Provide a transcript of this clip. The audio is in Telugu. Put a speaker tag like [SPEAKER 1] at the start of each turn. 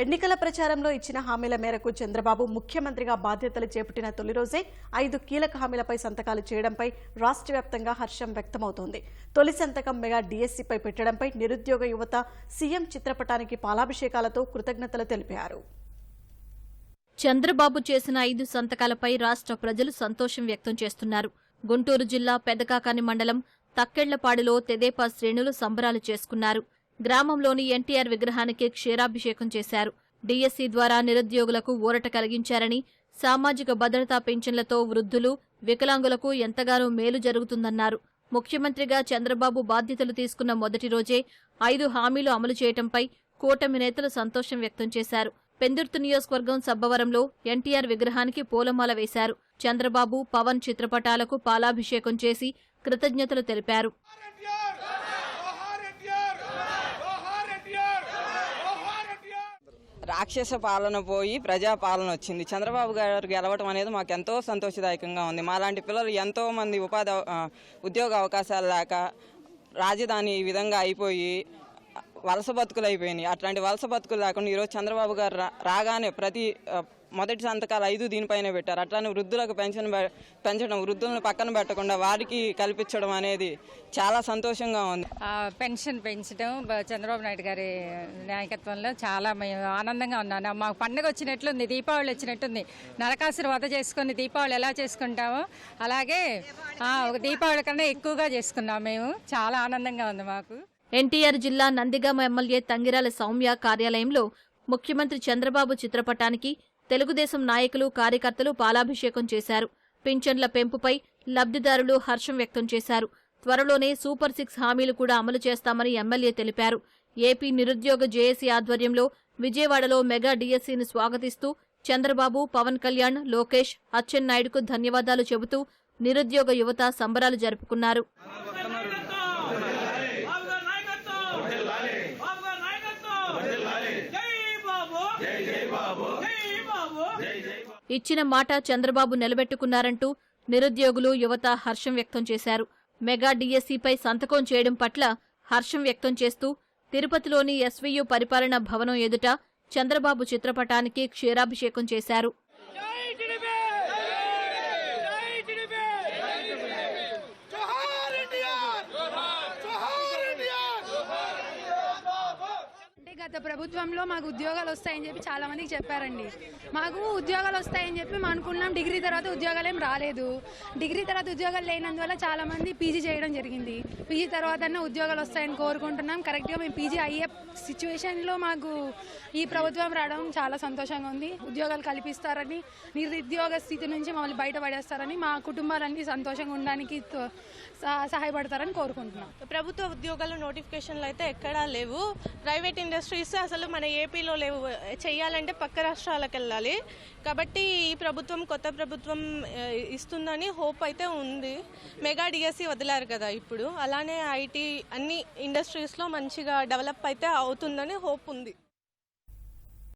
[SPEAKER 1] ఎన్నికల ప్రచారంలో ఇచ్చిన హామీల మేరకు చంద్రబాబు ముఖ్యమంత్రిగా బాధ్యతలు చేపట్టిన తొలి రోజే ఐదు కీలక హామీలపై సంతకాలు చేయడంపై రాష్ట్ర వ్యాప్తంగా హర్షం వ్యక్తమవుతోంది. తొలి సంతకం మెగా డీఎస్సీపై పెట్టడంపై నిరుద్యోగ యువత సీఎం చిత్రపటానికి పాలాభిషేకాలతో కృతజ్ఞతలు తెలిపారు.
[SPEAKER 2] చంద్రబాబు చేసిన ఐదు సంతకాలపై రాష్ట్ర ప్రజలు సంతోషం వ్యక్తం చేస్తున్నారు. గుంటూరు జిల్లా పెదకాకాని మండలం తక్కెళ్ళపాడులో తెదేపా శ్రేణులు సంబరాలు చేసుకున్నారు. గ్రామంలోని ఎన్టీఆర్ విగ్రహానికి క్షీరాభిషేకం చేశారు. డీఎస్సీ ద్వారా నిరుద్యోగులకు ఊరట కలిగించారని సామాజిక భద్రతా పెన్షన్లతో వృద్ధులు వికలాంగులకు ఎంతగానో మేలు జరుగుతుందన్నారు. ముఖ్యమంత్రిగా చంద్రబాబు బాధ్యతలు తీసుకున్న మొదటి రోజే ఐదు హామీలు అమలు చేయటంపై కూటమి నేతలు సంతోషం వ్యక్తం చేశారు. పెందుర్తి నియోజకవర్గం సబ్బవరంలో ఎన్టీఆర్ విగ్రహానికి పూలమాల వేశారు. చంద్రబాబు పవన్ చిత్రపటాలకు పాలాభిషేకం చేసి కృతజ్ఞతలు తెలిపారు
[SPEAKER 3] ఎన్టీఆర్ జోహార్ ఎన్టీఆర్ జోహార్ ఎన్టీఆర్ జోహార్ ఎన్టీఆర్
[SPEAKER 4] రాక్షస పాలన పోయి ప్రజా పాలన వచ్చింది. చంద్రబాబు గారు గెలవటం అనేది మాకు ఎంతో సంతోషదాయకంగా ఉంది. మాలాంటి పిల్లలు ఎంతో మంది ఉపాధి ఉద్యోగ అవకాశాలు లేక రాజధాని ఈ విధంగా అయిపోయి వలస బతుకులు అయిపోయినాయి. అట్లాంటి వలస బతుకులు లేకుండా ఈరోజు చంద్రబాబు గారు రా- రాగానే ప్రతి మొదటి సంతకాలు ఐదు దీనిపైనే పెట్టారు. అట్లానే వృద్ధులకు పెన్షన్ పెంచడం వృద్ధులను పక్కన పెట్టకుండా వారికి కల్పించడం అనేది చాలా సంతోషంగా ఉంది.
[SPEAKER 5] ఆ, పెన్షన్ పెంచడం చంద్రబాబు నాయుడు గారి నాయకత్వంలో చాలా మేము ఆనందంగా ఉన్నాను మాకు పండుగ వచ్చినట్లుంది దీపావళి వచ్చినట్టుంది. నరకాసురు వధ చేసుకుని దీపావళి ఎలా చేసుకుంటామో అలాగే ఆ, ఒక దీపావళి కన్నా ఎక్కువగా చేసుకున్నాం మేము. చాలా ఆనందంగా ఉంది మాకు.
[SPEAKER 2] ఎన్టీఆర్ జిల్లా నందిగామ ఎమ్మెల్యే తంగిరాల సౌమ్య కార్యాలయంలో ముఖ్యమంత్రి చంద్రబాబు చిత్రపటానికి తెలుగుదేశం నాయకులు కార్యకర్తలు పాలాభిషేకం చేశారు. పింఛన్ల పెంపుపై లబ్ధిదారులు హర్షం వ్యక్తం చేశారు. త్వరలోనే సూపర్ సిక్స్ హామీలు కూడా అమలు చేస్తామని ఎమ్మెల్యే తెలిపారు. ఏపీ నిరుద్యోగ జేఏసీ ఆధ్వర్యంలో విజయవాడలో మెగా డీఎస్సీని స్వాగతిస్తూ చంద్రబాబు పవన్ కళ్యాణ్ లోకేష్ అచ్చెన్నాయుడుకు ధన్యవాదాలు చెబుతూ నిరుద్యోగ యువత సంబరాలు జరుపుకున్నారు.
[SPEAKER 3] జై బాబు జై జై బాబు.
[SPEAKER 2] ఇచ్చిన మాట చంద్రబాబు నిలబెట్టుకున్నారంటూ నిరుద్యోగులు యువత హర్షం వ్యక్తం చేశారు. మెగా డిఎస్సిపై సంతకం చేయడం పట్ల హర్షం వ్యక్తం చేస్తూ తిరుపతిలోని ఎస్వీయు పరిపాలన భవనం ఎదుట చంద్రబాబు చిత్రపటానికి క్షీరాభిషేకం చేశారు
[SPEAKER 3] జై టీడీపీ జై టీడీపీ జోహార్ ఎన్టీఆర్ జోహార్ ఎన్టీఆర్
[SPEAKER 6] అంటే గత ప్రభుత్వంలో మాకు ఉద్యోగాలు వస్తాయని చెప్పి చాలా మందికి చెప్పారండి. మాకు ఉద్యోగాలు వస్తాయని చెప్పి మేము అనుకున్నాం. డిగ్రీ తర్వాత ఉద్యోగాలు ఏం రాలేదు. డిగ్రీ తర్వాత ఉద్యోగాలు లేనందువల్ల చాలా మంది పీజీ చేయడం జరిగింది. పీజీ తర్వాత ఉద్యోగాలు వస్తాయని కోరుకుంటున్నాం. కరెక్ట్గా మేము పీజీ అయ్యే సిచ్యువేషన్లో మాకు ఈ ప్రభుత్వం రావడం చాలా సంతోషంగా ఉంది. ఉద్యోగాలు కల్పిస్తారని నిరుద్యోగ స్థితి నుంచి మమ్మల్ని బయటపడేస్తారని మా కుటుంబాలన్నీ సంతోషంగా ఉండడానికి తో- సహ- సహాయపడతారని కోరుకుంటున్నాం.
[SPEAKER 7] ప్రభుత్వ ఉద్యోగాలు నోటిఫికేషన్లు అయితే ఎక్కడా లేవు. ప్రైవేట్ ఇండస్ట్రీస్ అసలు మన ఏపీలో లేవు. చేయాలంటే పక్క రాష్ట్రాలకు వెళ్ళాలి కాబట్టి ఈ ప్రభుత్వం కొత్త ప్రభుత్వం ఇస్తుందని హోప్ అయితే ఉంది. మెగా డిఎస్సి వదిలారు కదా ఇప్పుడు. అలానే ఐటీ అన్ని ఇండస్ట్రీస్లో మంచిగా డెవలప్ అయితే అవుతుందని హోప్ ఉంది.